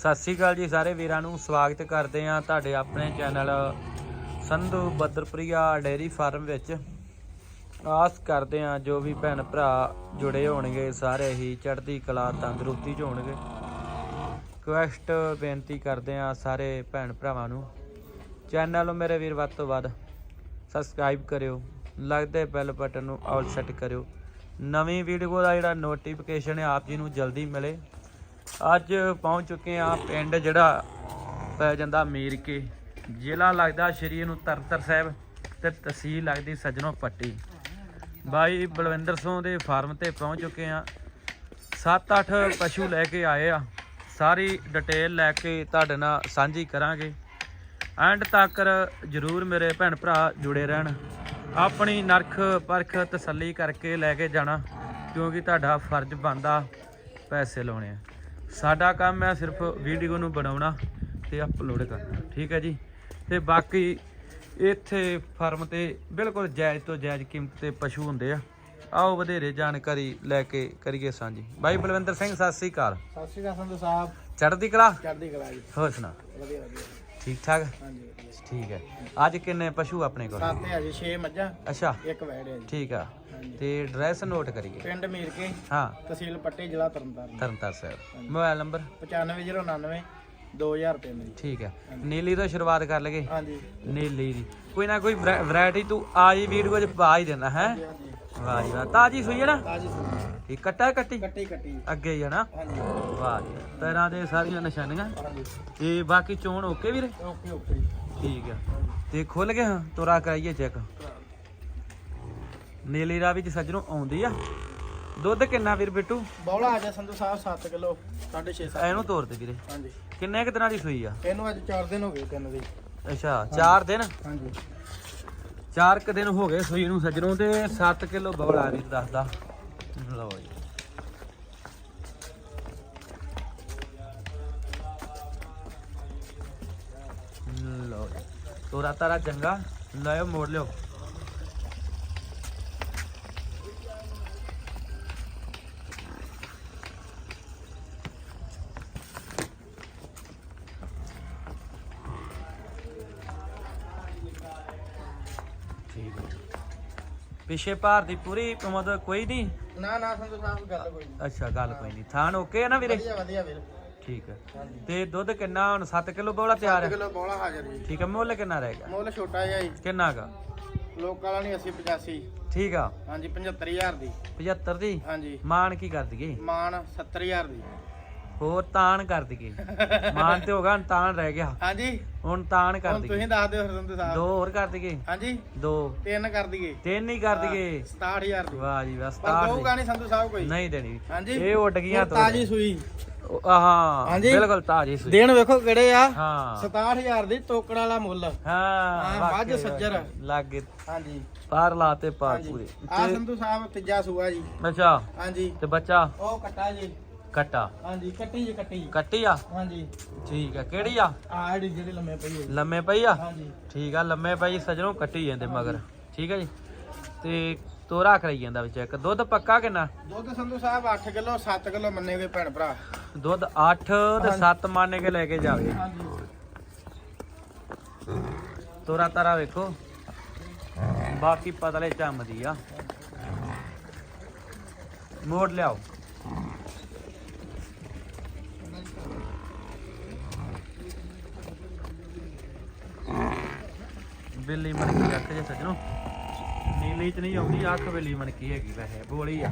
ਸਤਿ ਸ੍ਰੀ ਅਕਾਲ ਜੀ ਸਾਰੇ ਵੀਰਾਂ ਨੂੰ, ਸਵਾਗਤ ਕਰਦੇ ਆ ਤੁਹਾਡੇ ਆਪਣੇ ਚੈਨਲ ਸੰਧੂ ਬੱਦਰਪ੍ਰਿਆ ਡੇਰੀ ਫਾਰਮ ਵਿੱਚ। ਆਸ ਕਰਦੇ ਆ ਜੋ ਵੀ ਭੈਣ ਭਰਾ ਜੁੜੇ ਹੋਣਗੇ, ਸਾਰੇ ਹੀ ਚੜ੍ਹਦੀ ਕਲਾ, ਤੰਦਰੁਸਤੀ ਚ ਹੋਣਗੇ। ਰਿਕਵੈਸਟ ਬੇਨਤੀ ਕਰਦੇ ਆ ਸਾਰੇ ਭੈਣ ਭਰਾਵਾਂ ਨੂੰ। ਚੈਨਲ ਨੂੰ ਮੇਰੇ ਵੀਰ ਵੱਧ ਤੋਂ ਵੱਧ ਸਬਸਕ੍ਰਾਈਬ ਕਰਿਓ, ਲੱਗਦੇ ਬੈਲ ਬਟਨ ਨੂੰ ਆਲ ਸੈੱਟ ਕਰਿਓ। ਨਵੀਂ ਵੀਡੀਓ ਦਾ ਜਿਹੜਾ ਨੋਟੀਫਿਕੇਸ਼ਨ ਹੈ, ਆਪ ਜੀ ਨੂੰ ਜਲਦੀ ਮਿਲੇ। ਅੱਜ ਪਹੁੰਚ ਚੁੱਕੇ ਆ ਪਿੰਡ ਜਿਹੜਾ ਪੈ ਜਾਂਦਾ ਮੀਰ ਕੇ ਜ਼ਿਲ੍ਹਾ ਲੱਗਦਾ ਸ਼੍ਰੀ ਨੂੰ ਤਰਨਤਰ ਸਾਹਿਬ ਤੇ ਤਹਿਸੀਲ ਲੱਗਦੀ ਸਜਣੋ ਪੱਟੀ। ਬਾਈ ਬਲਵਿੰਦਰ ਸਿੰਘ ਦੇ ਫਾਰਮ ਤੇ ਪਹੁੰਚ ਚੁੱਕੇ ਆ 7-8 ਪਸ਼ੂ ਲੈ ਕੇ ਆਏ ਆ। ਸਾਰੀ ਡਿਟੇਲ ਲੈ ਕੇ ਤੁਹਾਡੇ ਨਾਲ ਸਾਂਝੀ ਕਰਾਂਗੇ। ਐਂਡ ਤੱਕ ਜਰੂਰ ਮੇਰੇ ਭੈਣ ਭਰਾ ਜੁੜੇ ਰਹਿਣ। ਆਪਣੀ ਨਰਖ ਪਰਖ ਤਸੱਲੀ ਕਰਕੇ ਲੈ ਕੇ ਜਾਣਾ, ਕਿਉਂਕਿ ਤੁਹਾਡਾ ਫਰਜ਼ ਬਣਦਾ ਪੈਸੇ ਲਾਉਣੇ ਆ। ਸਾਡਾ ਕੰਮ ਹੈ ਸਿਰਫ ਵੀਡੀਓ ਨੂੰ ਬਣਾਉਣਾ ਤੇ ਅਪਲੋਡ ਕਰਨਾ ਠੀਕ ਹੈ ਜੀ? ਤੇ ਬਾਕੀ ਇੱਥੇ ਫਾਰਮ ਤੇ ਬਿਲਕੁਲ ਜਾਇਜ਼ ਤੋਂ ਜਾਇਜ਼ ਕੀਮਤ ਤੇ ਪਸ਼ੂ ਹੁੰਦੇ ਆ। ਆਓ ਵਧੇਰੇ ਜਾਣਕਾਰੀ ਲੈ ਕੇ ਕਰੀਏ ਸਾਂਝੀ। ਬਾਈ ਬਲਵਿੰਦਰ ਸਿੰਘ ਸਤਿ ਸ੍ਰੀ ਅਕਾਲ। ਸਤਿ ਸ਼੍ਰੀ ਅਕਾਲ ਸੰਧੂ ਸਾਹਿਬ। ਚੜ੍ਹਦੀ ਕਲਾ? ਚੜ੍ਹਦੀ ਕਲਾ ਜੀ। ਹੋਰ ਸੁਣਾ। ਵਧੀਆ ਵਧੀਆ। ਠੀਕ ਠਾਕ ਹਾਂਜੀ ਵਧੀਆ। ਠੀਕ ਹੈ। ਅੱਜ ਕਿੰਨੇ ਪਸ਼ੂ ਆਪਣੇ ਕੋਲ? ਸੱਤ ਹੈ ਜੀ 6 ਮੱਝਾਂ ਅੱਛਾ। ਇੱਕ ਵੈੜ ਹੈ ਜੀ। ਠੀਕ ਆ। ਹਾਂਜੀ। ਤੇ ਐਡਰੈਸ ਨੋਟ ਕਰੀਏ। ਪਿੰਡ ਮੀਰ ਕੇ ਹਾਂ। ਤਹਿਸੀਲ ਪੱਟੀ ਜ਼ਿਲ੍ਹਾ ਤਰਨਤਾਰਨ। ਤਰਨਤਾਰ ਸਾਹਿਬ। Mobile number? 95099 2003 ਜੀ ਠੀਕ ਹੈ। ਨੀਲੀ ਤੋਂ ਸ਼ੁਰੂਆਤ ਕਰ ਲਗੇ ਹਾਂਜੀ। ਨੀਲੀ ਦੀ। ਕੋਈ ਨਾ ਕੋਈ ਵੈਰਾਈਟੀ ਤੂੰ ਆ ਜੀ ਵੀਡੀਓ 'ਚ ਪਾ ਹੀ ਦੇਣਾ ਹੈ? ਹਾਂਜੀ। ਵਾਹ ਜੀ ਵਾਹ। ਤਾਜੀ ਸੂਈ ਹੈ ਨਾ? ਤਾਜੀ ਠੀਕ ਕੱਟਾ ਹੈ ਕੱਟੀ? ਕੱਟੀ ਕੱਟੀ। ਅੱਗੇ ਹੀ ਹੈ ਨਾ? ਹਾਂਜੀ। ਵਾਹ ਜੀ ਪੈਰਾਂ ਦੇ ਸਾਰੀਆਂ ਨਿਸ਼ਾਨੀਆਂ। ਹਾਂਜੀ। ਤੇ ਬਾਕੀ ਚੋਣ ਓਕੇ ਵੀਰੇ? ਓਕੇ ਓਕੇ ਠੀਕ ਹੈ ਤੇ ਖੁੱਲ ਗਏ ਹਾਂ ਤੋਰਾ ਕਰਾਈਏ ਚੈੱਕ। ਨੀਲੀ ਰਾਵੀ ਚ ਸੱਜਣੋਂ ਆਉਂਦੀ ਆ। ਦੁੱਧ ਕਿੰਨਾ ਵੀਰ ਬਿੱਟੂ? ਬੌਲਾ ਆ ਜਾ ਸੰਧੂ ਸਾਹਿਬ 7 ਕਿਲੋ 6.5 7 ਇਹਨੂੰ ਤੋਰ ਦੇ ਵੀਰੇ। ਹਾਂਜੀ। ਕਿੰਨੇ ਕੁ ਦਿਨਾਂ ਦੀ ਸੂਈ ਆ? ਇਹਨੂੰ ਅੱਜ 4 ਦਿਨ ਹੋ ਗਏ ਤਿੰਨ ਦੀ। ਅੱਛਾ 4 ਦਿਨ? ਹਾਂਜੀ। ਚਾਰ ਕੁ ਦਿਨ ਹੋ ਗਏ ਸੂਈ ਨੂੰ ਸੱਜਣੋਂ ਤੇ 7 ਕਿਲੋ ਬਵਲਾ ਵੀਰ ਦੱਸਦਾ। ਲਓ ਜੀ। ਲਓ ਜੀ। ਤੋਰਾ ਤਾਰਾ ਚੰਗਾ। ਲਾਇਓ ਮੋੜ ਲਿਓ ਠੀਕ ਹੈ ਪਿਛੇ ਭਾਰ ਦੀ ਪੂਰੀ ਮਤਲਬ ਕੋਈ ਨਹੀਂ? ਨਾ ਨਾ ਸੰਧੂ ਸਾਹਿਬ ਗੱਲ ਕੋਈ ਨਹੀਂ। ਅੱਛਾ ਗੱਲ ਕੋਈ ਨਹੀਂ। ਥਾਨ ਓਕੇ ਆ ਨਾ ਵੀਰੇ? ਵਧੀਆ ਵਧੀਆ ਵੀਰ। ਠੀਕ ਹੈ ਤੇ ਦੁੱਧ ਕਿੰਨਾ ਹੁਣ? 7 ਕਿਲੋ ਬੋਲਾ ਤਿਆਰ 7 ਹੈ ਕਿਲੋ ਬੌਲਾ ਹਾਜ਼ਰ ਜੀ। ਠੀਕ ਹੈ ਮੁੱਲ ਕਿੰਨਾ ਰਹੇਗਾ ਮੁੱਲ ਛੋਟਾ ਜਿਹਾ ਜੀ। ਕਿੰਨਾ ਗਾ ਲੋਕਾਂ ਵਾਲਾ ਨਹੀਂ 80 85 ਠੀਕ ਆ। ਹਾਂਜੀ 75000 ਦੀ। 75 ਦੀ? ਹਾਂਜੀ। ਮਾਨ ਕੀ ਕਰ ਦਈਏ ਮਾਨ 70000 ਦੀ। ਹੋਰ ਤਾਨ ਕਰ ਦਈਏ। ਮਾਨ ਤੇ ਹੋਗਾ ਤਾਨ ਰਹਿ ਗਿਆ। ਹਾਂਜੀ। ਹੁਣ ਤਾਨ ਕਰ ਹੁਣ ਦਈਏ। ਤੁਸੀਂ ਦੱਸ ਦਿਓ ਹਰਜਿੰਦਰ ਸਾਹਿਬ। ਦੋ ਹੋਰ ਕਰ ਦਈਏ। ਹਾਂਜੀ। ਦੋ। ਤਿੰਨ ਕਰ ਦਈਏ। ਤਿੰਨ ਹੀ ਕਰ ਦਈਏ। 67000 ਦੀ। ਵਾਹ ਜੀ ਵਾਹ ਪਰ 67 ਦਊਗਾ ਨਹੀਂ ਸੰਧੂ ਸਾਹਿਬ ਕੋਈ। ਨਹੀਂ ਦੇਣੀ। ਹਾਂਜੀ। ਇਹ ਉੱਡ ਗਈਆਂ ਹੁਣ ਤਾਜੀ ਸੂਈ। ਹਾਂ ਹਾਂਜੀ। ਬਿਲਕੁਲ ਤਾਜੀ ਸੂਈ। ਦੇਣ ਵੇਖੋ ਕਿਹੜੇ ਆ। ਹਾਂ। 67000 ਦੀ ਤੋਕੜ ਵਾਲਾ ਮੁੱਲ। ਹਾਂ ਹਾਂ, ਵਾਕਈ ਸੱਜਰ। ਲਾਗੇ ਹਾਂਜੀ। ਪਾਰ ਲਾਤੇ ਪਾਰ ਹਾਂਜੀ। ਪੂਰੇ। ਆ ਸੰਧੂ ਸਾਹਿਬ ਤੀਜਾ ਸੂਆ ਜੀ। ਅੱਛਾ। ਹਾਂਜੀ। ਤੇ ਬੱਚਾ? ਉਹ ਕੱਟਾ ਜੀ। ਕੱਟਾ? ਹਾਂਜੀ ਕੱਟੀ ਜੀ ਕੱਟੀ। ਕੱਟੀ ਆ? ਹਾਂਜੀ। ਠੀਕ ਆ ਕਿਹੜੀ ਆ? ਆ ਜਿਹੜੀ ਜਿਹੜੀ ਲੰਮੇ ਪਈ ਹੈ ਲੰਮੇ ਪਈ ਆ? ਹਾਂਜੀ। ਠੀਕ ਆ ਲੰਮੇ ਪਈ ਸਜਣੋਂ ਕੱਟੀ ਜਾਂਦੇ ਮਗਰ। ਠੀਕ ਆ ਜੀ? ਤੇ ਤੋਰਾ ਕਰਾਈ ਜਾਂਦਾ ਵਿੱਚ ਇੱਕ। ਦੁੱਧ ਪੱਕਾ ਕਿੰਨਾ? ਦੁੱਧ ਸੰਧੂ ਸਾਹਿਬ 8 ਕਿਲੋ 7 ਕਿਲੋ ਮੰਨੇ ਗਏ ਭੈਣ ਭਰਾ। ਦੁੱਧ 8 ਤੇ 7 ਮੰਨ ਕੇ ਲੈ ਕੇ ਜਾਵੇ। ਹਾਂਜੀ। ਤੋਰਾ ਤਾਰਾ ਵੇਖੋ। ਬਾਕੀ ਪਤਲੇ ਚੰਮਦੀ ਆ। ਮੋੜ ਲਿਆਓ। ਬਿੱਲੀ ਮਣਕੀ ਅੱਖ ਜੇ ਸੱਜਣੋ। ਨੀਲੀ ਚ ਨਹੀਂ ਆਉਂਦੀ ਅੱਖ ਬਿੱਲੀ ਮਣਕੀ ਹੈਗੀ ਵੈਸੇ ਬੋਲੀ ਆ।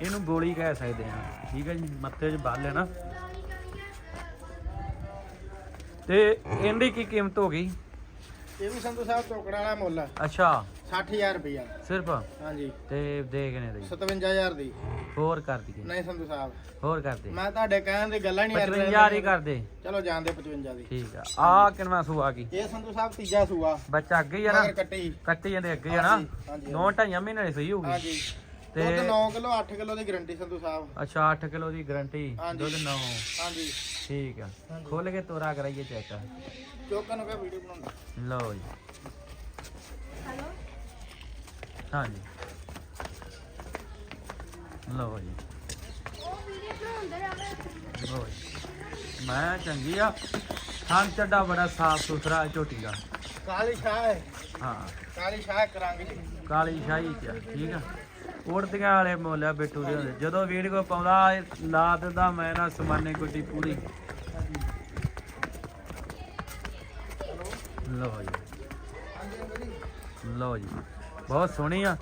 ਇਹਨੂੰ ਬੋਲੀ ਕਹਿ ਸਕਦੇ ਆ ਠੀਕ ਹੈ ਜੀ ਮੱਥੇ 'ਚ ਬੱਲ ਹੈ ਨਾ ਤੇ ਇਹਦੀ ਕੀ ਕੀਮਤ ਹੋ ਗਈ? ਇਹ ਵੀ ਸੰਧੂ ਸਾਹਿਬ ਤੋਕੜ ਵਾਲਾ ਮੁੱਲ ਅੱਛਾ। 60000 ਰੁਪਇਆ ਸਿਰਫ? ਹਾਂਜੀ। ਤੇ ਦੇਖਨੇ ਦੇ? 57000 ਦੀ। ਹੋਰ ਕਰ ਦਈਏ ਨਹੀਂ ਸੰਧੂ ਸਾਹਿਬ। ਹੋਰ ਕਰ ਦੇ ਮੈਂ ਤੁਹਾਡੇ ਕਹਿਣ ਦੀ ਗੱਲਾਂ ਨਹੀਂ 55000 ਹੀ ਕਰ ਦੇ ਚਲੋ ਜਾਣਦੇ 55 ਦੀ। ਠੀਕ ਆ। ਆ ਕਿੰਨਾ ਸੂ ਆ ਗਈ ਇਹ ਸੰਧੂ ਸਾਹਿਬ ਤੀਜਾ ਸੂਆ। ਬੱਚਾ ਅੱਗੇ ਹੀ ਆ ਨਾ? ਕੱਟੀ। ਕੱਟੀ ਜਾਂਦੇ ਅੱਗੇ ਆ ਨਾ? ਹਾਂਜੀ, ਹਾਂਜੀ। ਨੌ ਢਾਈਆਂ ਮਹੀਨੇ ਦੀ ਸਹੀ ਹੋਊਗੀ ਹਾਂਜੀ। ਤੇ ਦੁੱਧ 9 ਕਿਲੋ 8 ਕਿਲੋ ਦੀ ਗਾਰੰਟੀ ਸੰਧੂ ਸਾਹਿਬ। ਅੱਛਾ 8 ਕਿਲੋ ਦੀ ਗਾਰੰਟੀ। ਦੁੱਧ 9 ਹਾਂਜੀ। ਠੀਕ ਆ। ਖੋਲ ਕੇ ਤੋਰਾ ਕਰਾਈਏ ਚੈੱਕ। ਚੋਕਨ ਨੂੰ ਕਹ ਵੀਡੀਓ ਬਣਾਉਂਦਾ। ਲਓ ਜੀ। ਹਾਂਜੀ। ਲਓ ਜੀ। ਲਓ ਜੀ। ਮੈਂ ਚੰਗੀ ਆ। ਥਣ ਚੱਡਾ ਬੜਾ ਸਾਫ਼ ਸੁਥਰਾ ਝੋਟੀ ਦਾ। ਕਾਲੀ ਸ਼ਾਹ ਹੈ। ਹਾਂ। ਕਾਲੀ ਸ਼ਾਹ ਇੱਕ ਰੰਗ ਜੀ ਕਾਲੀ ਸ਼ਾਹੀ ਚ ਆ, ਠੀਕ ਆ। ਉੜਦੀਆਂ ਵਾਲੇ ਮੁੱਲ ਆ ਬਿੱਟੂ ਦੇ ਹੁੰਦੇ। ਜਦੋਂ ਵੀਡੀਓ ਪਾਉਂਦਾ ਇਹ ਲਾ ਦਿੰਦਾ ਮੈਂ ਨਾ ਸਮਾਨੇ ਗੁੱਡੀ ਪੂਰੀ। ਲਓ ਜੀ। ਲਓ ਜੀ। ਬਹੁਤ ਸੋਹਣੀ ਆ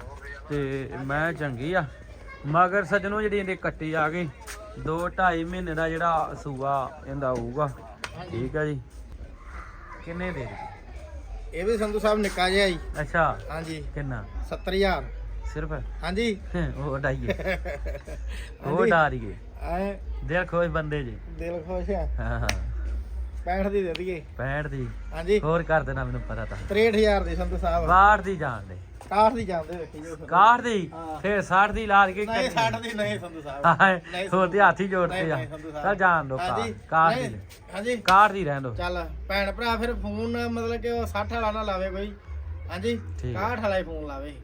ਤੇ ਮੈਂ ਚੰਗੀ ਆ। ਮਗਰ ਸਜਣੋ ਜਿਹੜੀ ਇਹਦੇ ਕੱਟੀ ਆ ਗਈ 2 2.5 ਮਹੀਨੇ ਦਾ ਜਿਹੜਾ ਸੂਆ ਇਹਦਾ ਹੋਊਗਾ। ਠੀਕ ਆ ਜੀ। ਕਿੰਨੇ ਦੇ ਇਹ ਵੀ ਸੰਧੂ ਸਾਹਿਬ ਨਿੱਕਾ ਜਿਹਾ ਜੀ। ਅੱਛਾ। ਹਾਂਜੀ। ਕਿੰਨਾ? 70000 ਸਿਰਫ? ਹਾਂਜੀ। ਉਹ ਡਾਈਏ ਉਹ ਡਾਰੀਏ ਐ ਦਿਲ ਖੋਸ਼ ਬੰਦੇ ਜੀ। ਦਿਲ ਖੁਸ਼ ਆ। ਹਾਂ ਹਾਂ। 65 ਦੀ ਦੇ ਦਈਏ। 65 ਦੀ। ਹਾਂਜੀ। ਹੋਰ ਕਰ ਦੇਣਾ ਮੈਨੂੰ ਪਤਾ ਤਾਂ। 63000 ਦੀ ਸੰਧੂ ਸਾਹਿਬ। ਬਾਹਰ ਦੀ ਜਾਣ ਦੇ। 61 ਦੀ ਜਾਂਦੇ ਵੇਖੀ ਜੋ 61 ਦੀ। ਫੇਰ 60 ਦੀ ਲਾ ਕੇ ਨਹੀਂ 60 ਦੀ ਨਹੀਂ ਸੰਧੂ ਸਾਹਿਬ। ਨਹੀਂ ਹੋਰ ਤੇ ਹੱਥ ਜੋੜਦੇ ਆ। ਚੱਲ ਜਾਣ ਦੋ ਹਾਂਜੀ ਕਾਰ ਨਹੀਂ, ਦੀ ਹਾਂਜੀ। ਕਾਰ ਦੀ ਰਹਿਣ ਦੋ। ਚੱਲ ਭੈਣ ਭਰਾ ਫਿਰ ਫੋਨ ਮਤਲਬ ਕਿ ਉਹ 60 ਵਾਲਾ ਨਾ ਲਾਵੇ ਕੋਈ। ਹਾਂਜੀ ਠੀਕ। 61 ਵਾਲਾ ਹੀ ਫੋਨ ਲਾਵੇ।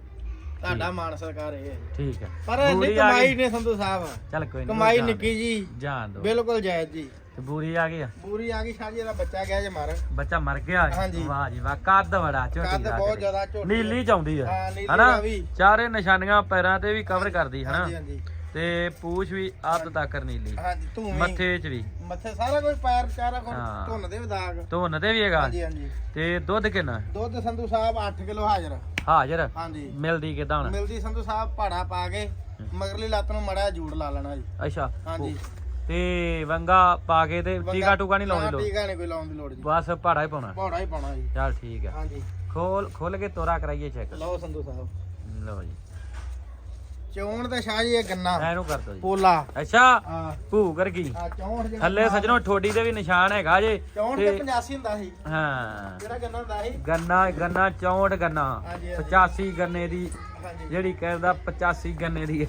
ਤੁਹਾਡਾ ਮਾਨ ਸਰਕਾਰ ਇਹ। ਠੀਕ ਹੈ ਪਰ ਇਹ ਕਮਾਈ। ਨੇ ਸੰਧੂ ਸਾਹਿਬ। ਚੱਲ ਕੋਈ ਨਹੀਂ ਕਮਾਈ ਨਿੱਕੀ ਜੀ। ਜਾਣ ਦੋ। ਬਿਲਕੁਲ ਜਾਇਜ਼ ਜੀ। ਤੇ ਬੂਰੀ ਆ ਗਈ ਆ? ਪੂਰੀ ਆ ਗਈ ਸ਼ਾਜੀ ਦਾ ਬੱਚਾ ਗਿਆ ਜੇ ਮਰ। ਬੱਚਾ ਮਰ ਗਿਆ? ਹਾਂਜੀ। ਵਾਹ ਜੀ ਵਾਹ ਕੱਦ ਬੜਾ ਝੋਟੀ ਕੱਦ ਦਾ ਬਹੁਤ ਕਿਤੇ। ਜ਼ਿਆਦਾ ਝੋਟੀ ਨੀਲੀ ਚਾਉਂਦੀ ਆ। ਹਾਂ, ਨੀਲੀ ਹਨਾ। ਚਾਰੇ ਨਿਸ਼ਾਨੀਆਂ ਪੈਰਾਂ ਤੇ ਵੀ ਕਵਰ ਕਰਦੀ ਹਨਾ? ਹਾਂਜੀ ਹਾਂਜੀ। ਤੇ ਪੂਛ ਵੀ ਅੱਧ ਤੱਕ ਨੀਲੀ। ਹਾਂਜੀ ਮੱਥੇ 'ਚ ਵੀ। ਮੱਥੇ ਸਾਰਾ ਕੁਝ ਪੈਰ ਚਾਰਾ ਕੁਝ ਹਾਂ। ਧੁੰਨ ਦੇ ਵੀ ਦਾਗ। ਧੁੰਨ ਤੇ ਵੀ ਹੈਗਾ। ਹਾਂਜੀ ਹਾਂਜੀ। ਤੇ ਦੁੱਧ ਕਿੰਨਾ? ਦੁੱਧ ਸੰਧੂ ਸਾਹਿਬ 8 ਕਿਲੋ ਹਾਜ਼ਰ। ਹਾਜ਼ਰ? ਹਾਂਜੀ। ਮਿਲਦੀ ਕਿਦਾਂ ਹੁਣ? ਮਿਲਦੀ ਸੰਧੂ ਸਾਹਿਬ ਪਹਾੜਾ ਪਾ ਕੇ ਮਗਰਲੀ ਲੱਤ ਨੂੰ ਮੜਾ ਜੂੜ ਲਾ ਲੈਣਾ ਜੀ। ਅੱਛਾ। ਹਾਂਜੀ। ਤੇ ਵੰਗਾ ਪਾ ਕੇ ਤੇ ਟੀਕਾ ਟੂਕਾ ਨਹੀਂ ਲਾਉਣੀ ਲੋੜ? ਟੀਕਾ ਨਹੀਂ ਕੋਈ ਲਾਉਣ ਦੀ ਲੋੜ ਜੀ। ਬਸ ਭਾੜਾ ਹੀ ਪਾਉਣਾ। ਪਹਾੜਾ ਹੀ ਪਾਉਣਾ ਜੀ। ਚੱਲ ਠੀਕ ਹੈ ਹਾਂਜੀ। ਖੋਲ ਖੋਲ ਕੇ ਤੋਰਾ ਕਰਾਈਏ ਚੈੱਕ ਲਓ ਸੰਧੂ ਸਾਹਿਬ। ਲਓ ਜੀ। ਚੌਣ ਦਾ ਸ਼ਾਹ ਜੀ ਇਹ ਗੰਨਾ। ਐਨੂੰ ਕਰ ਦੋ ਜੀ। ਪੋਲਾ। ਅੱਛਾ ਹਾਂ। ਭੂ ਕਰ ਗਈ ਆ 64 ਜਿਹੜਾ ਥੱਲੇ ਸਜਣੋ ਠੋਡੀ ਦੇ ਵੀ ਨਿਸ਼ਾਨ ਹੈਗਾ ਜੇ। 64 ਤੇ 85 ਹੁੰਦਾ ਸੀ। ਹਾਂ। ਜਿਹੜਾ ਗੰਨਾ ਹੁੰਦਾ ਸੀ? ਗੰਨਾ ਗੰਨਾ 64 ਗੰਨਾ। ਹਾਂਜੀ, ਹਾਂਜੀ। 85 ਗੰਨੇ ਦੀ। ਜਿਹੜੀ ਕਹਿੰਦਾ 85 ਗੰਨੇ ਦੀ।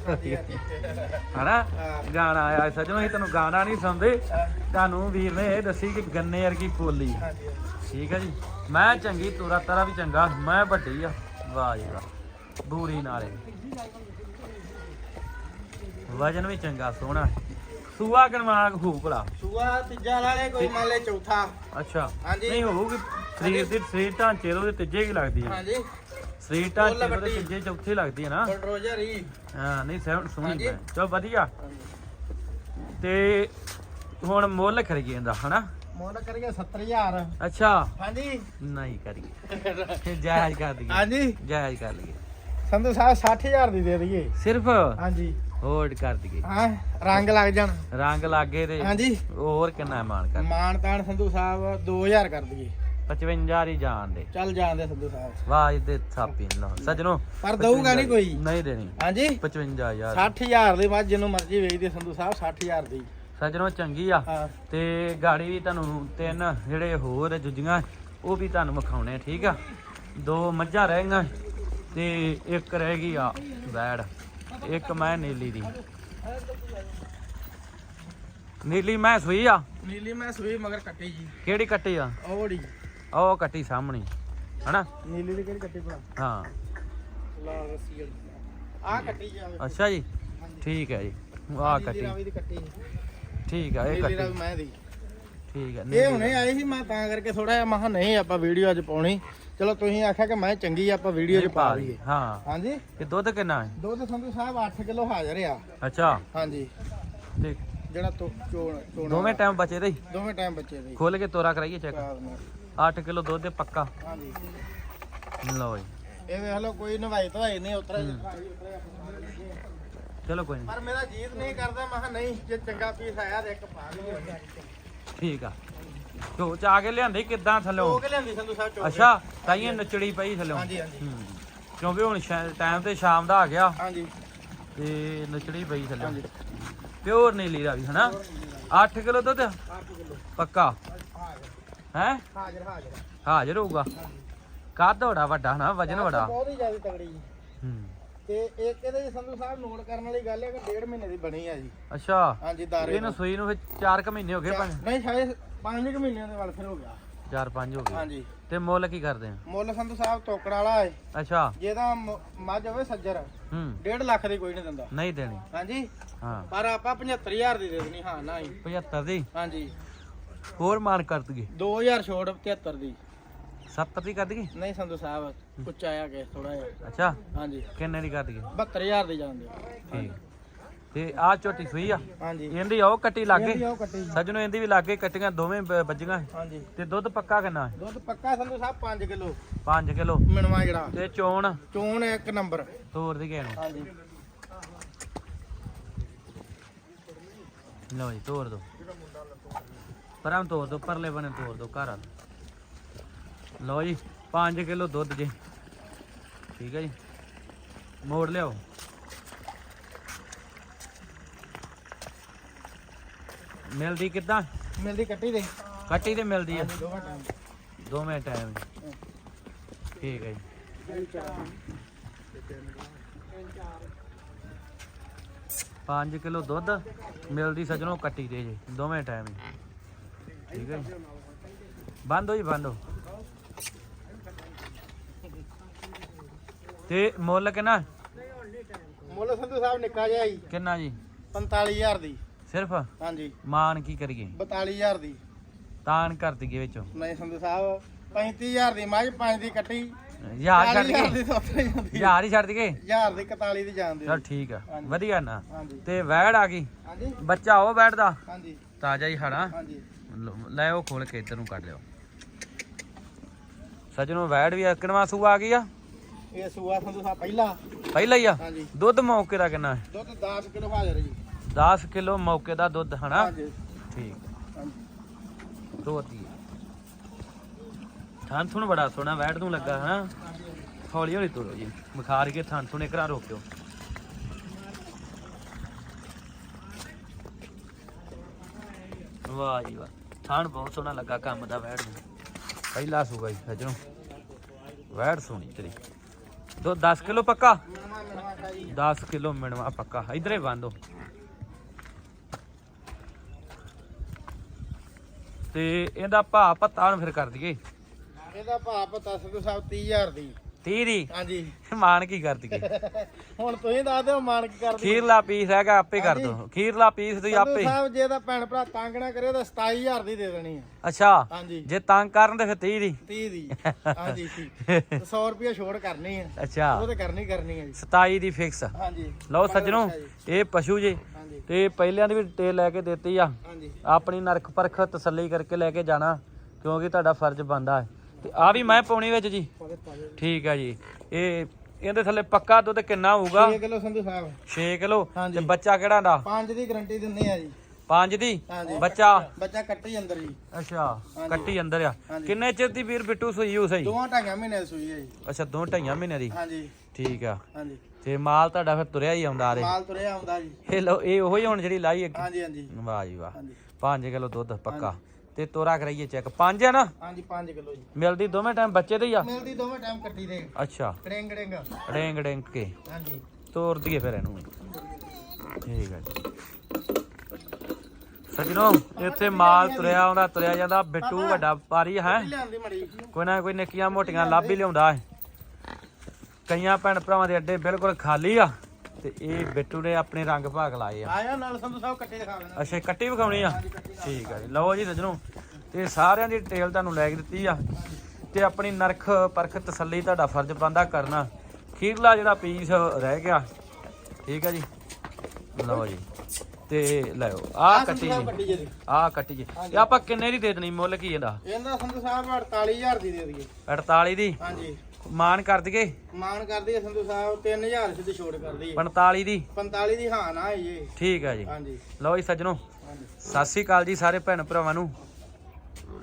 ਹਨਾ। ਗਾਣਾ ਆਇਆ ਸਜਣੋ ਅਸੀਂ ਤੈਨੂੰ ਗਾਣਾ ਨਹੀਂ ਸੁਣਦੇ। ਤੁਹਾਨੂੰ ਵੀਰ ਨੇ ਇਹ ਦੱਸੀ ਕਿ ਗੰਨੇ ਵਰਗੀ ਪੋਲੀ। ਠੀਕ ਹੈ ਜੀ। ਮੈਂ ਚੰਗੀ ਤੋਰਾ ਤਰਾ ਵੀ ਚੰਗਾ। ਮੈਂ ਵੱਡੀ ਆ। ਵਾਹ ਜੀ ਵਾਹ। ਬੂਰੀ ਨਾਲੇ। ਵਜਨ ਵੀ ਚੰਗਾ ਸੋਹਣਾ। ਸੂਆ ਕਨਵਾਗ ਹੂ ਭਲਾ? ਸੂਆ ਤੀਜਾ ਵਾਲੇ ਕੋਈ ਮੰਨ ਲੈ ਚੌਥਾ। ਅੱਛਾ। ਹਾਂਜੀ। ਨਹੀਂ ਹੋਊਗੀ। ਸਰੀਰ ਦੀ ਸਰੀਰ ਢਾਂਚੇ ਦੇ ਉਹਦੇ ਤੀਜੇ ਹੀ ਲੱਗਦੀ ਹੈ ਹਾਂਜੀ। ਸਰੀਰ ਢਾਂਚੇ ਦੇ ਉਹਦੇ ਵੱਡੀ। ਤੀਜੇ ਚੌਥੇ ਲੱਗਦੀ ਹੈ ਨਾ। ਬਲਡੋਜ਼ਰ ਹੀ ਹਾਂ ਨਹੀਂ ਸਹਿਣ ਸੋਹਣੀ ਹਾਂਜੀ। ਚਲੋ ਵਧੀਆ। ਤੇ ਹੁਣ ਮੁੱਲ ਖਰੀਏ ਇਹਦਾ ਹਨਾ? ਮੁੱਲ ਕਰੀਏ 70000 ਅੱਛਾ। ਹਾਂਜੀ। ਨਹੀਂ ਕਰੀਏ। ਜਾਇਜ਼ ਕਰ ਦਈਏ। ਹਾਂਜੀ। ਜਾਇਜ਼ ਕਰ ਲਈਏ। ਸੰਧੂ ਸਾਹਿਬ 60000 ਦੀ ਦੇ ਦਈਏ। ਸਿਰਫ? ਹਾਂਜੀ। ਹੋਲਡ ਕਰ ਦਈਏ। ਹਾਂ? ਰੰਗ ਲੱਗ ਜਾਣ। ਰੰਗ ਲਾਗੇ ਤੇ ਹਾਂਜੀ। ਹੋਰ ਕਿੰਨਾ ਮਾਨ ਕਰ ਮਾਨ ਤਾਨ ਸੰਧੂ ਸਾਹਿਬ 2000 ਕਰ ਦਈਏ। 55 ਦੀ ਜਾਣ ਦੇ। ਚੱਲ ਜਾਂਦੇ ਸੰਧੂ ਸਾਹਿਬ। ਵਾਹ ਇਹਦੇ ਥਾਪੀ ਲਾ ਸਜਣੋ ਪਰ ਦਊਗਾ ਨਹੀਂ ਕੋਈ। ਨਹੀਂ ਦੇਣੀ। ਹਾਂਜੀ। 55000 60000 ਦੀ ਮੱਝ ਜਿਹਨੂੰ ਮਰਜ਼ੀ ਵੇਚਦੇ ਸੰਧੂ ਸਾਹਿਬ 60000 ਦੀ। ਸਜਣੋ ਚੰਗੀ ਆ। ਹਾਂ। ਤੇ ਗਾੜੀ ਵੀ ਤੁਹਾਨੂੰ ਤਿੰਨ ਜਿਹੜੇ ਹੋਰ ਜੁੱਜੀਆਂ ਉਹ ਵੀ ਤੁਹਾਨੂੰ ਵਿਖਾਉਣੇ ਠੀਕ ਆ? ਦੋ ਮੱਝਾਂ ਰਹਿ ਗਈਆਂ ਤੇ ਇੱਕ ਰਹਿ ਗਈ ਆ ਵੈੜ। ਇੱਕ ਮੈਂ ਨੀਲੀ ਦੀ। ਨੀਲੀ ਮੈਂ ਸੂਈ ਆ? ਨੀਲੀ ਮੈਂ ਸੂਈ ਮਗਰ ਕੱਟੀ ਜੀ। ਕਿਹੜੀ ਕੱਟੀ ਆ? ਔੜੀ ਉਹ ਕੱਟੀ ਸਾਹਮਣੀ ਹਨਾ? ਨੀਲੀ ਦੀ ਕਿਹੜੀ ਕੱਟੀ ਬਣਾ ਹਾਂ। ਲਾ ਰਸੀ ਆ ਕੱਟੀ ਜਾਵੇ ਅੱਛਾ ਜੀ। ਠੀਕ ਹੈ ਜੀ। ਆਹ ਕੱਟੀ। ਰਾਵੀ ਦੀ ਕੱਟੀ ਠੀਕ ਆ ਇਹ ਕੱਟੀ। ਮੈਂ ਦੀ। ਠੀਕ ਆ ਇਹ ਹੁਣੇ ਆਈ ਸੀ ਮੈਂ ਤਾਂ ਕਰਕੇ ਥੋੜਾ ਜਿਹਾ ਮਹਾ ਨਹੀਂ ਆਪਾਂ ਵੀਡੀਓ ਅੱਜ ਪਾਉਣੀ। ਚਲੋ ਤੁਸੀਂ ਆਖਿਆ ਕਿ ਮੈਂ ਚੰਗੀ ਆਪਾਂ ਵੀਡੀਓ 'ਚ ਪਾ ਦਈਏ। ਹਾਂ। ਹਾਂਜੀ? ਇਹ ਦੁੱਧ ਕਿੰਨਾ ਹੈ? ਦੁੱਧ ਸੰਧੂ ਸਾਹਿਬ 8 ਕਿਲੋ ਹਾਜ਼ਰ ਆ। ਅੱਛਾ। ਹਾਂਜੀ। ਤੇ ਜਿਹੜਾ ਤੋ ਚੋਣ ਦੋਵੇਂ ਟਾਈਮ ਬਚੇ ਦੇ ਦੋਵੇਂ ਟਾਈਮ ਬੱਚੇ ਦੇ ਖੋਲ ਕੇ ਤੋਰਾ ਕਰਾਈਏ ਚੈੱਕ ਕਾਲ ਨਾਲ। 8 ਕਿਲੋ ਦੁੱਧ ਦੇ ਪੱਕਾ। ਹਾਂਜੀ। ਲਓ ਜੀ। ਇਹ ਵੇਖ ਲਓ ਕੋਈ ਨਵਾਈ ਧਵਾਈ ਨਹੀਂ ਉਤਰਾ ਚਲੋ ਕੋਈ ਨਹੀਂ ਪਰ ਮੇਰਾ ਜੀਤ ਨਹੀਂ ਕਰਦਾ ਮੈਂ ਨਹੀਂ ਜੇ ਚੰਗਾ ਪੀਸ ਆਇਆ ਤੇ ਇੱਕ ਪਾ ਲਈਏ। ਠੀਕ ਆ। ਝੋ ਚ ਕੇ ਲਿਆਂਦੇ ਕਿੱਦਾਂ ਥੱਲੋਂ ਕਿ ਲਿਆਂਦੀ ਸੰਧੂ ਸਾਹਿਬ ਚੋਕੇ ਅੱਛਾ ਤਾਈਆਂ ਨਚੜੀ ਪਈ ਥੱਲੋਂ ਹਾਂਜੀ ਹਾਂਜੀ। ਹੂੰ। ਕਿਉਂਕਿ ਹੁਣ ਟਾਈਮ ਤੇ ਸ਼ਾਮ ਦਾ ਆ ਗਿਆ। ਹਾਂਜੀ। ਤੇ ਨਚੜੀ ਪਈ ਥੱਲੋਂ ਹਾਂਜੀ। ਪਿਓਰ ਨੀਲੀ ਦਾ ਵੀ ਹਨਾ 8 ਕਿਲੋ ਦੁੱਧ? 8 ਕਿਲੋ। ਪੱਕਾ? ਹਾਜ਼ਰ। ਹੈ? ਹਾਜ਼ਰ ਹਾਜ਼ਰ। ਹਾਜ਼ਰ ਹੋਊਗਾ। ਕੱਦ ਬੜਾ ਵੱਡਾ ਨਾ ਵਜਨ ਬੜਾ ਬਹੁਤ ਹੀ ਜ਼ਿਆਦਾ ਤਗੜੀ ਜੀ। ਹੂੰ। ਤੇ ਇੱਕ ਇਹਦੇ ਸੰਧੂ ਸਾਹਿਬ ਨੋਟ ਕਰਨ ਵਾਲੀ ਗੱਲ ਹੈ ਕਿ ਡੇਢ ਮਹੀਨੇ ਦੀ ਬਣੀ ਆ ਜੀ। ਅੱਛਾ। ਹਾਂਜੀ ਦਾਰੇ ਇਹਨੂੰ ਸੂਈ ਨੂੰ ਫਿਰ 4 ਕੁ ਮਹੀਨੇ ਹੋ ਗਏ ਪੰਜ ਨਹੀਂ ਸ਼ਾਇਦ 5 ਕੁ ਮਹੀਨਿਆਂ ਦੇ ਵੱਲ ਫਿਰ ਹੋ ਗਿਆ। 4-5 ਹੋ ਗਏ। ਹਾਂਜੀ। ਤੇ ਮੁੱਲ ਕੀ ਕਰਦੇ ਆ? ਮੁੱਲ ਸੰਧੂ ਸਾਹਿਬ ਤੋਕੜ ਵਾਲਾ ਹੈ ਅੱਛਾ। ਜਿਹਦਾ ਮ- ਮੱਝ ਹੋਵੇ ਸੱਜਰ ਹੂੰ। 1.5 ਲੱਖ ਦੀ ਕੋਈ ਨਹੀਂ ਦਿੰਦਾ। ਨਹੀਂ ਦੇਣੀ। ਹਾਂਜੀ। ਹਾਂ। ਪਰ ਆਪਾਂ 75000 ਦੀ ਦੇ ਦੇਣੀ ਹਾਂ ਨਾ ਹੀ। 75 ਦੀ? ਹਾਂਜੀ। ਹੋਰ ਮਾਨ ਕਰ ਦਈਏ। 2000 ਛੋੜ 73 ਦੀ। 70 ਦੀ ਕਰ ਦਈਏ? ਨਹੀਂ ਸੰਧੂ ਸਾਹਿਬ ਉੱਚਾ ਆ ਕੇ ਥੋੜਾ ਜਿਹਾ। ਅੱਛਾ। ਹਾਂਜੀ। ਕਿੰਨੇ ਦੀ ਕਰ ਦਈਏ? 72000 ਦੀ ਜਾਂਦੇ। ਠੀਕ। ਤੇ ਆ ਝੋਟੀ ਸੂਈ ਆ? ਹਾਂਜੀ। ਇਹਦੀ ਉਹ ਕੱਟੀ ਲੱਗੇ ਇਹਦੀ ਉਹ ਕੱਟੀ ਸੱਜਣੋ ਇਹਦੀ ਵੀ ਲੱਗੇ ਕੱਟੀਆਂ ਦੋਵੇਂ ਬ- ਵੱਜੀਆਂ। ਹਾਂਜੀ। ਤੇ ਦੁੱਧ ਪੱਕਾ ਕਿੰਨਾ ਹੈ? ਦੁੱਧ ਪੱਕਾ ਸੰਧੂ ਸਾਹਿਬ 5 ਕਿਲੋ। 5 ਕਿਲੋ। ਮਿਣਵਾ ਜਿਹੜਾ। ਤੇ ਚੋਣ? ਚੋਣ ਇੱਕ ਨੰਬਰ। ਤੋਰ ਦੀ ਗਏ ਹਾਂਜੀ। ਲਓ ਜੀ ਤੋਰ ਦੋ। ਪਰਾਂ ਤੋਰ ਦੋ ਪਰਲੇ ਬਨੇ ਤੋਰ ਦੋ ਘਰ ਆ ਲਓ ਜੀ 5 ਕਿਲੋ ਦੁੱਧ ਜੀ। ਠੀਕ ਹੈ ਜੀ। ਮੋੜ ਲਿਆਓ। ਮਿਲਦੀ ਕਿੱਦਾਂ? ਮਿਲਦੀ ਕੱਟੀ ਦੇ। ਕੱਟੀ ਤੇ ਮਿਲਦੀ ਆ। ਦੋਵਾਂ ਟਾਈਮ ਦੋਵੇਂ ਟਾਈਮ ਠੀਕ ਹੈ ਜੀ। 5 ਕਿਲੋ ਦੁੱਧ ਮਿਲਦੀ ਸਜਣੋ ਕੱਟੀ ਦੇ ਜੀ ਦੋਵੇਂ ਟਾਈਮ ਠੀਕ ਹੈ ਜੀ। ਬੰਦ ਹੋ ਜੀ ਬੰਦ ਹੋ। ਤੇ ਮੁੱਲ ਕਿੰਨਾ? ਮੁੱਲ ਸੰਧੂ ਸਾਹਿਬ ਨਿੱਕਾ ਜਿਹਾ ਕਿੰਨਾ ਜੀ? 45000 ਦੀ। ਸਿਰਫ? ਹਾਂਜੀ। ਮਾਨ ਕੀ ਕਰੀਏ? 42000 ਦੀ। ਤਾਨ ਕਰ ਦਈਏ ਵਿੱਚੋਂ। ਨਹੀਂ ਸੰਧੂ ਸਾਹਿਬ 35000 ਦੀ ਮੱਝ 5 ਦੀ ਕੱਟੀ। ਯਾਰ ਛੱਡ 40000 ਦਈਏ ਦੀ ਸੋਤਰੀ ਜਾਂਦੀ ਯਾਰ ਹੀ ਛੱਡ ਦਈਏ 1000 ਦੀ 41 ਦੀ ਜਾਂਦੇ ਚਲ ਠੀਕ ਆ। ਵਧੀਆ ਨਾ। ਤੇ ਵੈੜ ਆ ਗਈ। ਹਾਂਜੀ। ਬੱਚਾ ਉਹ ਬੈਠਦਾ ਹਾਂਜੀ। ਤਾਜ਼ਾ ਹੀ ਹਣਾ ਹਾਂਜੀ। ਲੈ ਉਹ ਖੋਲ ਕੇ ਇੱਧਰ ਨੂੰ ਕੱਢ ਲਿਓ। ਸੱਜਣੋ ਵੈੜ ਵੀ ਕਿਨਵਾ ਸੂਆ ਆ ਗਈ ਆ? ਇਹ ਸੂਆ ਸੰਧੂ ਸਾਹਿਬ ਪਹਿਲਾ। ਪਹਿਲਾਂ ਹੀ ਆ। ਦੁੱਧ ਮੌਕੇ ਦਾ ਕਿੰਨਾ ਹੈ? ਦੁੱਧ 10 ਕਿਲੋ ਹਾਜ਼ਰ ਜੀ 10 ਕਿਲੋ ਮੌਕੇ ਦਾ ਦੁੱਧ ਹਨਾ? ਹਾਂਜੀ। ਠੀਕ ਹਾਂਜੀ। ਤੋਤੀ ਥਾਂ ਥੁਣ ਬੜਾ ਸੋਹਣਾ ਵੈੜ ਨੂੰ ਲੱਗਾ ਹਨਾ? ਹੌਲੀ ਹੌਲੀ ਤੋਰੋ ਜੀ। ਬੁਖਾਰ ਕੇ ਥਾਂ ਥੁਣੇ ਘਰਾਂ ਰੋਕਿਓ। ਵਾਹ ਜੀ ਵਾਹ। ਥਾਂ ਬਹੁਤ ਸੋਹਣਾ ਲੱਗਾ ਕੰਮ ਦਾ ਵੈੜ ਨੂੰ। ਪਹਿਲਾ ਸੂਗਾ ਜੀ ਸੱਜਣੋ। ਵੈੜ ਸੋਹਣੀ ਤੇਰੀ। ਦੋ 10 ਕਿਲੋ ਪੱਕਾ? ਮਿਣਵਾ ਮਿਣਵਾ ਕਾ ਜੀ 10 ਕਿਲੋ ਮਿਣਵਾ ਪੱਕਾ। ਇਧਰੇ ਬੰਦੋ ਤੇ ਇਹਦਾ ਭਾਅ ਪੱਤਾ ਹੁਣ ਫਿਰ ਕਰ ਦਈਏ। ਇਹਦਾ ਭਾਅ ਪਤਾ ਸੰਧੂ ਸਾਹਿਬ 30000 ਦੀ। 30 ਦੀ? ਹਾਂਜੀ। ਮਾਨ ਕੀ ਕਰ ਦਈਏ ਹੁਣ ਤੁਸੀਂ ਦੱਸ ਦਿਓ ਮਾਨ ਕੀ ਕਰਦੀ ਖੀਰਲਾ ਪੀਸ ਹੈਗਾ ਆਪੇ ਕਰ ਦੋ। ਖੀਰਲਾ ਪੀਸ ਤੁਸੀਂ ਸੰਧੂ ਆਪੇ ਸਾਹਿਬ ਜੇ ਤਾਂ ਭੈਣ ਭਰਾ ਤੰਗ ਨਾ ਕਰੇ ਤਾਂ 27000 ਦੀ ਦੇ ਦੇਣੀ ਆ। ਅੱਛਾ। ਹਾਂਜੀ। ਜੇ ਤੰਗ ਕਰਨ ਤੇ ਫਿਰ 30 ਦੀ। 30 ਦੀ। ਹਾਂਜੀ ਠੀਕ। 100 ਰੁਪਏ ਛੋੜ ਕਰਨੀ ਆ। ਅੱਛਾ। ਉਹ ਤੇ ਕਰਨੀ ਕਰਨੀ ਆ ਜੀ। 27 ਦੀ ਫਿਕਸ ਹਾਂਜੀ। ਲਓ ਸੱਜਣੋ ਇਹ ਪਸ਼ੂ ਜੇ। ਹਾਂਜੀ। ਤੇ ਪਹਿਲਿਆਂ ਦੀ ਵੀ ਡਿਟੇਲ ਲੈ ਕੇ ਦਿੱਤੀ ਆ। ਹਾਂਜੀ। ਆਪਣੀ ਨਰਖ ਪਰਖ ਤਸੱਲੀ ਕਰਕੇ ਲੈ ਕੇ ਜਾਣਾ ਕਿਉਂਕਿ ਤੁਹਾਡਾ ਫਰਜ਼ ਬੰਦਾ ਹੈ। ਤੇ ਆ ਵੀ ਮੈਂ ਪਾਉਣੀ ਵਿੱਚ ਜੀ। ਠੀਕ ਆ ਜੀ। ਇਹ ਇਹਦੇ ਥੱਲੇ ਪੱਕਾ ਦੁੱਧ ਕਿੰਨਾ ਹੋਊਗਾ? 6 ਕਿਲੋ ਸੰਧੂ ਸਾਹਿਬ। 6 ਕਿਲੋ। ਤੇ ਬੱਚਾ ਕਿਹੜਾ ਦਾ? 5 ਦੀ ਗਾਰੰਟੀ ਦਿੰਦੇ ਆ ਜੀ। 5 ਦੀ? ਬੱਚਾ? ਬੱਚਾ ਕੱਟੀ ਅੰਦਰ ਜੀ। ਅੱਛਾ। ਕੱਟੀ ਅੰਦਰ ਆ। ਕਿੰਨੇ ਚਿਰ ਦੀ ਵੀਰ ਬਿੱਟੂ ਸੂਈ ਹੋ ਸਹੀ? ਦੋਵਾਂ ਢਾਈਆਂ ਮਹੀਨੇ ਦੀ ਸੂਈ ਹੈ ਜੀ। ਅੱਛਾ ਦੋ ਢਾਈਆਂ ਮਹੀਨੇ ਦੀ? ਹਾਂਜੀ। ਠੀਕ ਆ। ਹਾਂਜੀ। ਤੇ ਮਾਲ ਤੁਹਾਡਾ ਫਿਰ ਤੁਰਿਆ ਹੀ ਆਉਂਦਾ ਰੇ ਮਾਲ ਤੁਰਿਆ ਆਉਂਦਾ ਜੀ। ਇਹ ਲੋ ਇਹ ਉਹੀ ਹੁਣ ਜਿਹੜੀ ਲਾਈ ਹਾਂਜੀ ਹਾਂਜੀ। ਵਾਹ ਜੀ ਵਾਹ। ਹਾਂਜੀ। 5 ਕਿਲੋ ਦੁੱਧ ਪੱਕਾ। ਤੇ ਤੋਰਾ ਕਰਾਈਏ ਚੈੱਕ 5 ਆ ਨਾ? ਹਾਂਜੀ 5 ਕਿਲੋ ਜੀ। ਮਿਲਦੀ ਦੋਵੇਂ ਟਾਈਮ ਬੱਚੇ ਦੇ ਹੀ ਆ? ਮਿਲਦੀ ਦੋਵੇਂ ਟਾਈਮ ਕੱਟੀ ਦੇ। ਅੱਛਾ। ਡਿੰਗ ਡਿੰਗ। ਡੇਂਗ ਡੇਂਗ ਕੇ। ਹਾਂਜੀ। ਤੋਰ ਦਈਏ ਫਿਰ ਇਹਨੂੰ ਠੀਕ ਹੈ ਜੀ। ਸਜਣੋ ਇੱਥੇ ਮਾਲ ਤੁਰਿਆ ਆਉਂਦਾ ਤੁਰਿਆ ਜਾਂਦਾ। ਬਿੱਟੂ ਵੱਡਾ ਪਾਰੀ ਹੈ? ਲਿਆਂਦੀ ਮੜੀ ਕੋਈ ਨਾ ਕੋਈ ਨਿੱਕੀਆਂ ਮੋਟੀਆਂ ਲੱਭ ਹੀ ਲਿਆਉਂਦਾ ਹੈ। ਕਈਆਂ ਭੈਣ ਭਰਾਵਾਂ ਦੇ ਅੱਡੇ ਬਿਲਕੁਲ ਖਾਲੀ ਆ। ਤੇ ਇਹ ਬਿੱਟੂ ਨੇ ਆਪਣੇ ਰੰਗ ਭਾਗ ਲਾਏ ਆ। ਆਇਆ ਨਾਲ ਸੰਧੂ ਸਾਹਿਬ ਕੱਟੇ ਦਿਖਾ ਦੇਣਾ ਅੱਛਾ ਕੱਟੀ ਵਿਖਾਉਣੀ ਆ? ਠੀਕ ਆ ਜੀ। ਲਓ ਜੀ ਸਜਣੋ ਤੇ ਸਾਰਿਆਂ ਦੀ ਡਿਟੇਲ ਤੁਹਾਨੂੰ ਲੈ ਕੇ ਦਿੱਤੀ ਆ। ਤੇ ਆਪਣੀ ਨਰਖ ਪਰਖ ਤਸੱਲੀ ਤੁਹਾਡਾ ਫਰਜ਼ ਬੰਦਾ ਕਰਨਾ। ਖੀਰਲਾ ਜਿਹੜਾ ਪੀਸ ਰਹਿ ਗਿਆ। ਠੀਕ ਆ ਜੀ? ਲਓ ਜੀ। ਤੇ ਲਿਓ ਆ ਕੱਟੀ ਜੀ। ਆ ਕੱਟੀ ਜੀ। ਇਹ ਆਪਾਂ ਕਿੰਨੇ ਦੀ ਦੇ ਦੇਣੀ ਮੁੱਲ ਕੀ ਇਹਦਾ? ਇਹਦਾ ਸੰਧੂ ਸਾਹਿਬ 48000 ਦੀ ਦੇ ਦਈਏ। 48 ਦੀ? ਹਾਂਜੀ। ਮਾਨ ਕਰ ਦਈਏ। ਮਾਨ ਕਰਦੀ ਹੈ ਸੰਧੂ ਸਾਹਿਬ 3000 ਸਿੱਧੀ ਛੋੜ ਕਰਦੀ ਹੈ 45 ਦੀ। 45 ਦੀ ਹਾਂ ਨਾ ਇਹ। ਠੀਕ ਆ ਜੀ। ਹਾਂਜੀ। ਲਓ ਜੀ ਸੱਜਣੋ। ਹਾਂਜੀ। ਸਤਿ ਸ੍ਰੀ ਅਕਾਲ ਜੀ ਸਾਰੇ ਭੈਣ ਭਰਾਵਾਂ ਨੂੰ।